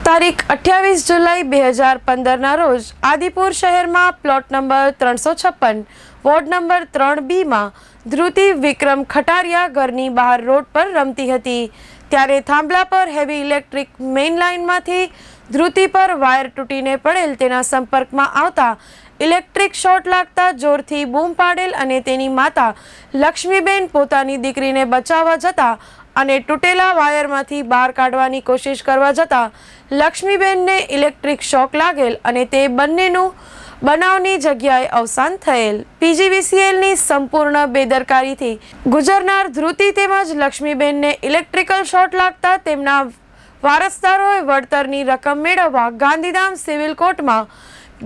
તારીખ અઠ્યાવીસ જુલાઈ બે હજાર પંદરના રોજ આદિપુર શહેરમાં પ્લોટ નંબર ત્રણસો છપ્પન, વોર્ડ નંબર ત્રણ બીમાં ધ્રુતિ વિક્રમ ખટારિયા ઘરની બહાર રોડ પર રમતી હતી. ત્યારે થાંભલા પર હેવી ઇલેક્ટ્રિક મેઇન લાઇનમાંથી ધ્રુતિ પર વાયર તૂટીને પડેલ તેના સંપર્કમાં આવતા ઇલેક્ટ્રિક શોટ લાગતા જોરથી બૂમ પાડેલ અને તેની માતા લક્ષ્મીબેન પોતાની દીકરીને બચાવવા જતા અને તૂટેલા વાયરમાંથી બહાર કાઢવાની કોશિશ કરવા જતાં લક્ષ્મીબેનને ઇલેક્ટ્રિક શોક લાગેલ અને તે બંનેનું બનાવની જગ્યાએ અવસાન થયેલ. પીજીવીસીએલની સંપૂર્ણ બેદરકારીથી ગુજરનાર ધ્રુતિ તેમજ લક્ષ્મીબેનને ઇલેક્ટ્રિકલ શોટ લાગતા તેમના વારસદારોએ વળતરની રકમ મેળવવા ગાંધીધામ સિવિલ કોર્ટમાં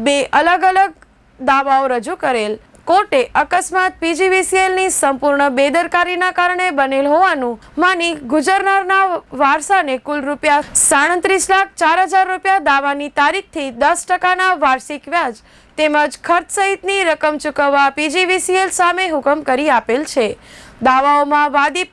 બે અલગ અલગ દાવાઓ રજૂ કરેલ. કોર્ટે અકસ્માત પીજીવીસીએલની સંપૂર્ણ બેદરકારીના કારણે બનેલ હોવાનું માની ગુજરનારના વારસાને કુલ રૂપિયા સાડત્રીસ લાખ ચાર હજાર રૂપિયા દાવાની તારીખથી દસ ટકાના વાર્ષિક વ્યાજ તેમજ ખર્ચ સહિતની રકમ ચૂકવવા પીજીવીસીએલ સામે હુકમ કરી આપેલ છે. દાવાઓમાં વાદી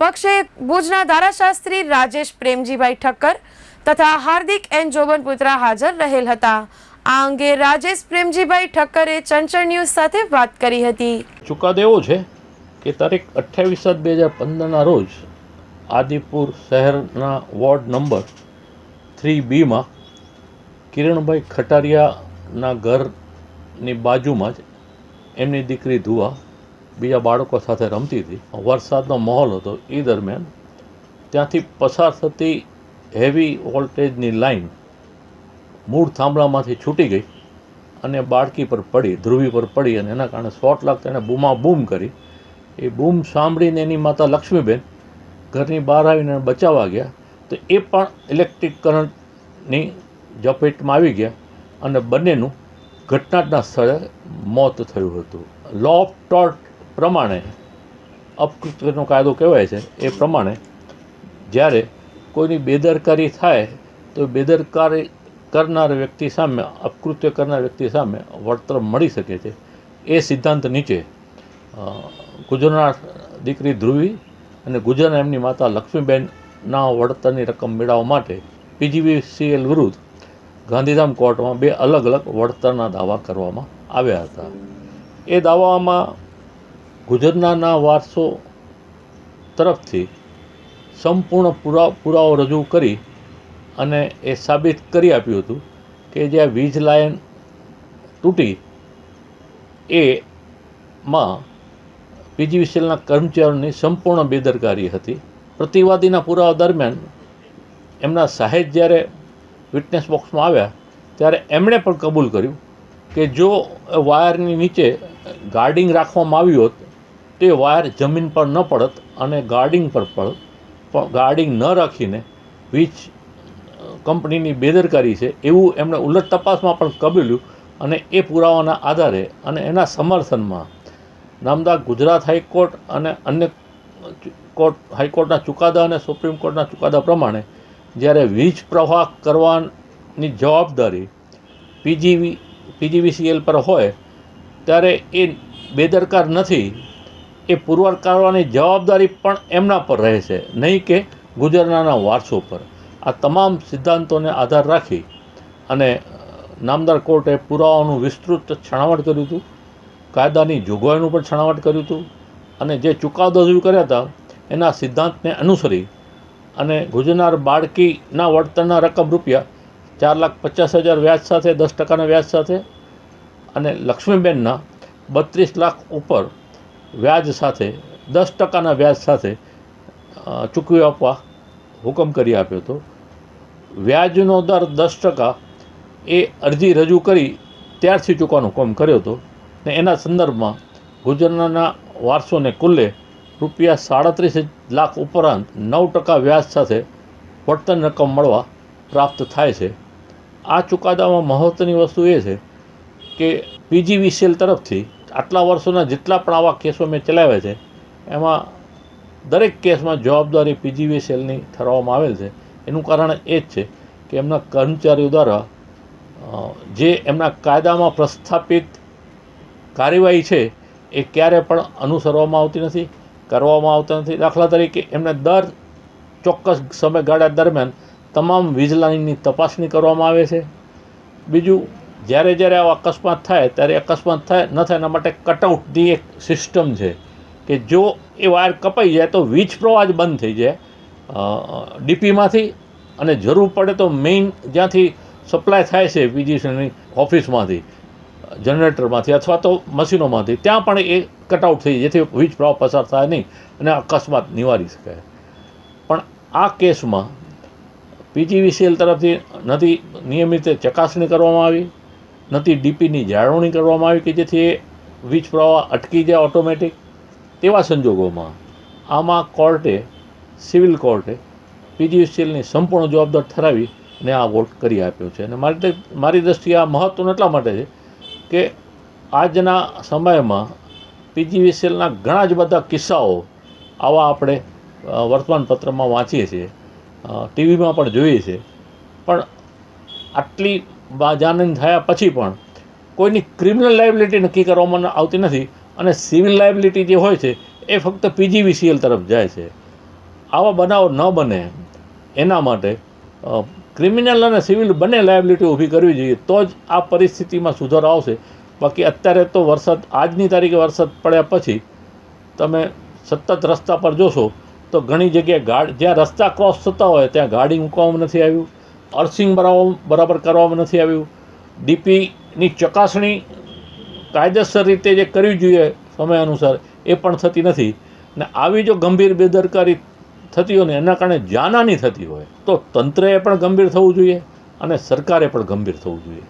પક્ષે ભુજના ધારાશાસ્ત્રી રાજેશ પ્રેમજીભાઈ ઠક્કર તથા હાર્દિક એન જોબનપુત્રા હાજર રહેલ હતા. આ અંગે રાજેશ પ્રેમજીભાઈ ઠક્કરે ચંચળ ન્યૂઝ સાથે વાત કરી હતી. ચુકાદો એવો છે કે તારીખ અઠ્યાવીસ સાત બે હજાર પંદરના રોજ આદિપુર શહેરના વોર્ડ નંબર થ્રી બીમાં કિરણભાઈ ખટારિયાના ઘરની બાજુમાં જ એમની દીકરી ધુવા બીજા બાળકો સાથે રમતી હતી. વરસાદનો માહોલ હતો. એ દરમિયાન ત્યાંથી પસાર થતી હેવી વોલ્ટેજની લાઈન મૂળ થાંભલામાંથી છૂટી ગઈ અને બાળકી પર પડી, ધ્રુવી પર પડી અને એના કારણે શોટ લાગતા એને બૂમા બૂમ કરી. એ બૂમ સાંભળીને એની માતા લક્ષ્મીબેન ઘરની બહાર આવીને બચાવવા ગયા. તો એ પણ ઇલેક્ટ્રિક કરંટની ઝપેટમાં આવી ગયા અને બંનેનું ઘટનાના સ્થળે મોત થયું હતું. લો ઓફ ટોર્ટ પ્રમાણે, અપકૃત્યનો કાયદો કહેવાય છે, એ પ્રમાણે જ્યારે કોઈની બેદરકારી થાય, તો બેદરકારી કરનાર વ્યક્તિ સામે અપકૃત્ય કરનાર વ્યક્તિ સામે વળતર મળી શકે છે. એ સિદ્ધાંત નીચે ગુજરાત દીકરી ધ્રુવી અને ગુજરાત એમની માતા લક્ષ્મીબેનના વળતરની રકમ મેળવવા માટે પીજીવીસીએલ વિરુદ્ધ ગાંધીધામ કોર્ટમાં બે અલગ અલગ વળતરના દાવા કરવામાં આવ્યા હતા. એ દાવામાં ગુજરનારના વારસો તરફથી સંપૂર્ણ પુરા, પુરાવો રજૂ કરી અને એ સાબિત કરી આપ્યું હતું કે જ્યાં વીજ લાઇન તૂટી એમાં પીજીવીસીએલના કર્મચારીઓની સંપૂર્ણ બેદરકારી હતી. પ્રતિવાદીના પુરાવા દરમિયાન એમના સાહેબ જ્યારે વિટનેસ બોક્સમાં આવ્યા, ત્યારે એમણે પણ કબૂલ કર્યું કે જો વાયરની નીચે ગાર્ડિંગ રાખવામાં આવ્યું હોત, તે વાયર જમીન પર ન પડત અને ગાર્ડિંગ પર પડત પણ ગાર્ડિંગ ન રાખીને વીજ કંપનીની બેદરકારી છે એવું એમણે ઉલટ તપાસમાં પણ કબૂલ્યું અને એ પુરાવાના આધારે અને એના સમર્થનમાં નામદાર ગુજરાત હાઈકોર્ટ અને અન્ય કોર્ટ હાઈકોર્ટના ચુકાદા અને સુપ્રીમ કોર્ટના ચુકાદા પ્રમાણે જ્યારે વીજ પ્રવાહ કરવાની જવાબદારી પીજીવી, પીજીવીસીએલ પર હોય, ત્યારે એ બેદરકાર નથી. એ પુરવાર કરવાની જવાબદારી પણ એમના પર રહે છે. નહીં કે ગુજરાતના વારસો પર. આ તમામ સિદ્ધાંતોને આધાર રાખી અને નામદાર કોર્ટે પુરાવાનું વિસ્તૃત છણાવટ કર્યું હતું, કાયદાની જોગવાઈનું પણ છણાવટ કર્યું હતું અને જે ચુકાદો રજૂ કર્યા હતા, એના સિદ્ધાંતને અનુસરી અને ગુજરનાર બાળકીના વળતરના રકમ રૂપિયા ચાર લાખ પચાસ હજાર વ્યાજ સાથે, દસ ટકાના વ્યાજ સાથે અને લક્ષ્મીબેનના બત્રીસ લાખ ઉપર વ્યાજ સાથે, દસ ટકાના વ્યાજ સાથે ચૂકવી આપવા હુકમ કરી આપ્યો હતો. વ્યાજનો દર દસ ટકા એ અરજી રજૂ કરી ત્યારથી ચૂકવાનું કામ કર્યો હતો ને એના સંદર્ભમાં ગુજરાતના વારસોને કુલ્લે રૂપિયા સાડત્રીસ લાખ ઉપરાંત નવ ટકા વ્યાજ સાથે વળતર રકમ મળવા પ્રાપ્ત થાય છે. આ ચુકાદામાં મહત્ત્વની વસ્તુ એ છે કે પીજીવીસીએલ તરફથી આટલા વર્ષોના જેટલા પણ આવા કેસો મેં ચલાવ્યા છે, એમાં દરેક કેસમાં જવાબદારી પીજીવીસીએલની ઠરાવવામાં આવેલ છે. એનું કારણ એ જ છે કે એમના કર્મચારીઓ દ્વારા જે એમના કાયદામાં પ્રસ્થાપિત કાર્યવાહી છે, એ ક્યારે પણ અનુસરવામાં આવતી નથી, કરવામાં આવતા નથી. દાખલા તરીકે એમને દર ચોક્કસ સમયગાળા દરમિયાન તમામ વીજ લાઇનની તપાસણી કરવામાં આવે છે. બીજું, જ્યારે જ્યારે આવો અકસ્માત થાય, ત્યારે અકસ્માત થાય, ન થાય એના માટે કટઆઉટની એક સિસ્ટમ છે કે જો એ વાયર કપાઈ જાય તો વીજ પ્રવાહ જ બંધ થઈ જાય. ડીપીમાંથી અને જરૂર પડે તો મેઇન જ્યાંથી સપ્લાય થાય છે પીજીસીની ઓફિસમાંથી, જનરેટરમાંથી અથવા તો મશીનોમાંથી, ત્યાં પણ એ કટઆઉટ થઈ જેથી વીજ પ્રવાહ પસાર થાય નહીં અને અકસ્માત નિવારી શકાય પણ આ કેસમાં પીજીવીસીએલ તરફથી નથી નિયમિત ચકાસણી કરવામાં આવી, નથી ડીપીની જાળવણી કરવામાં આવી કે જેથી એ વીજ પ્રવાહ અટકી જાય ઓટોમેટિક, તેવા સંજોગોમાં આમાં કોર્ટે સિવિલ કોર્ટે પીજીવીસીએલની સંપૂર્ણ જવાબદાર ઠરાવી ને આ વોટ કરી આપ્યો છે. અને મારી મારી દ્રષ્ટિએ આ મહત્ત્વનું એટલા માટે છે કે આજના સમયમાં પીજીવીસીએલના ઘણા જ બધા કિસ્સાઓ આવા આપણે વર્તમાનપત્રમાં વાંચીએ છીએ ટીવીમાં પણ જોઈએ છે પણ આટલી જાનીન થયા પછી પણ કોઈની ક્રિમિનલ લાયબિલિટી નક્કી કરવામાં આવતી નથી અને સિવિલ લાયબિલિટી જે હોય છે એ ફક્ત પીજીવીસીએલ તરફ જાય છે. આવા બનાવો ન બને, એના માટે ક્રિમિનલ અને સિવિલ બંને લાયબિલિટી ઊભી કરવી જોઈએ, તો જ આ પરિસ્થિતિમાં સુધારો આવશે. બાકી અત્યારે તો વરસાદ, આજની તારીખે વરસાદ પડ્યા પછી, તમે સતત રસ્તા પર જોશો, તો ઘણી જગ્યાએ ગાડ, જ્યાં રસ્તા ક્રોસ થતા હોય, ત્યાં ગાડી મૂકવામાં નથી આવ્યું, અર્થિંગ બરાબર બરાબર કરવામાં નથી આવ્યું. ડીપીની ચકાસણી કાયદેસર રીતે જે કરવી જોઈએ સમય અનુસાર, એ પણ થતી નથી. ને આવી જો ગંભીર બેદરકારી થતી હોય ને એના કારણે જાનહાની થતી હોય, તો તંત્રએ પણ ગંભીર થવું જોઈએ અને સરકારે પણ ગંભીર થવું જોઈએ.